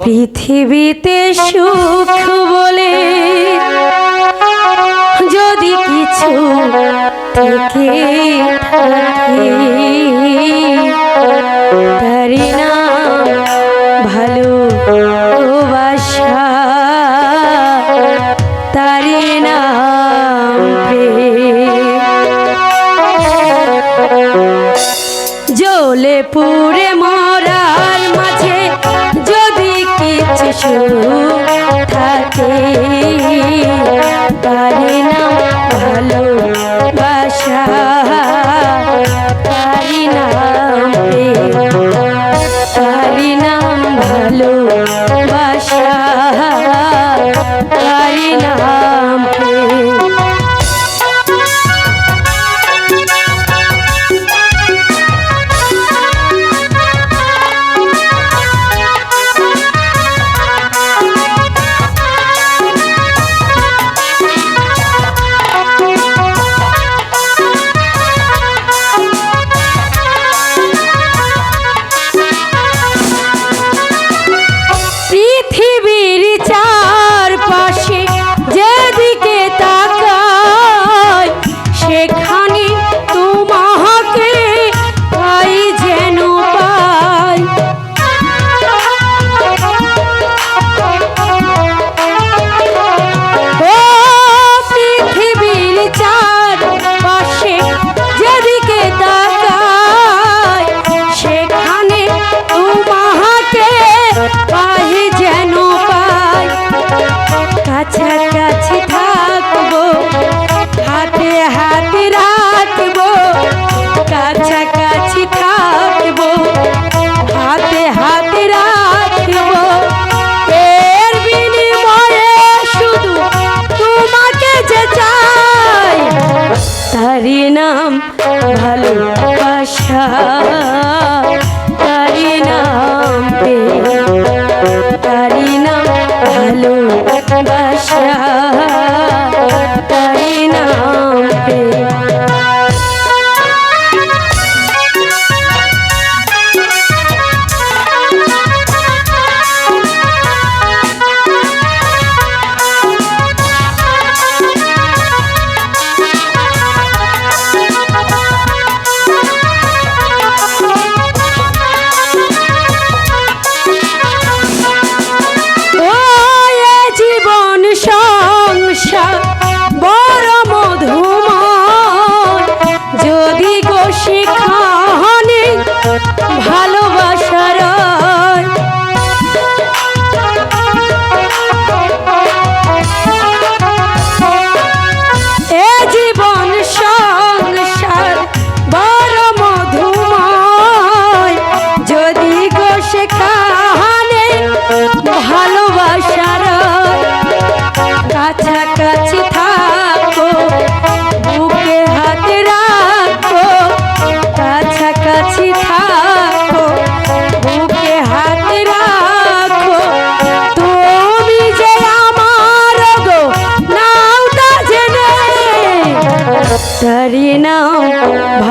পৃথিবীতে সুখ বলে যদি কিছু থেকে থাকে, তারি না ভালো বাসা তারি না জলে পুরে মরার সুখ থাকে তারে যারি নাম ভালো।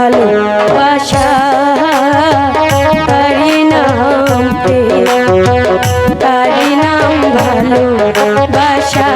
ভালোবাসা নাম নাম ভালোবাসা।